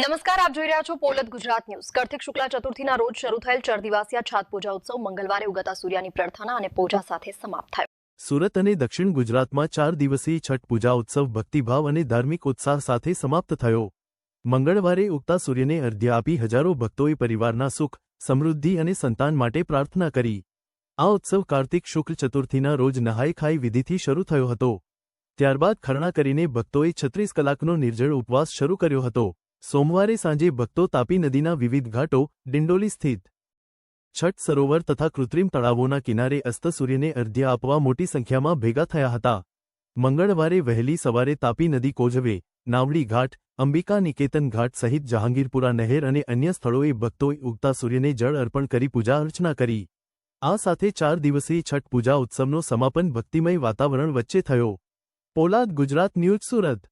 નમસ્કાર, આપ જોઈ રહ્યા છો પોલત ગુજરાત ન્યૂઝ. કાર્તિક શુક્લા ચતુર્થીના રોજ શરૂ થયેલ ચરદિવાસિયા છાત પૂજા ઉત્સવ મંગળવારે ઉગતા સૂર્યની પ્રાર્થના અને પૂજા સાથે સમાપ્ત થયો. સુરત અને દક્ષિણ ગુજરાતમાં ચાર દિવસીય છઠ પૂજા ઉત્સવ ભક્તિભાવ અને ધાર્મિક ઉત્સાહ સાથે સમાપ્ત થયો. મંગળવારે ઉગતા સૂર્યને અર્ધ્ય આપી હજારો ભક્તોએ પરિવારના સુખ, સમૃદ્ધિ અને સંતાન માટે પ્રાર્થના કરી. આ ઉત્સવ કાર્તિક શુક્લ ચતુર્થીના રોજ નહાઈ ખાઈ વિધિથી શરૂ થયો હતો. ત્યારબાદ ખરણા કરીને ભક્તોએ છત્રીસ કલાકનો નિર્જળ ઉપવાસ શરૂ કર્યો હતો. સોમવારે સાંજે ભક્તો તાપી નદીના વિવિધ ઘાટો, ડિંડોલી સ્થિત છઠ સરોવર તથા કૃત્રિમ તળાવોના કિનારે અસ્ત સૂર્યને અર્ધ્ય આપવા મોટી સંખ્યામાં ભેગા થયા હતા. મંગળવારે વહેલી સવારે તાપી નદી કોજવે નાવડી ઘાટ, અંબિકા નિકેતન ઘાટ સહિત જહાંગીરપુરા નહેર અને અન્ય સ્થળોએ ભક્તોએ ઉગતા સૂર્યને જળ અર્પણ કરી પૂજા અર્ચના કરી. આ સાથે ચાર દિવસીય છઠ પૂજા ઉત્સવનો સમાપન ભક્તિમય વાતાવરણ વચ્ચે થયો. પોલાદ ગુજરાત ન્યૂઝ સુરત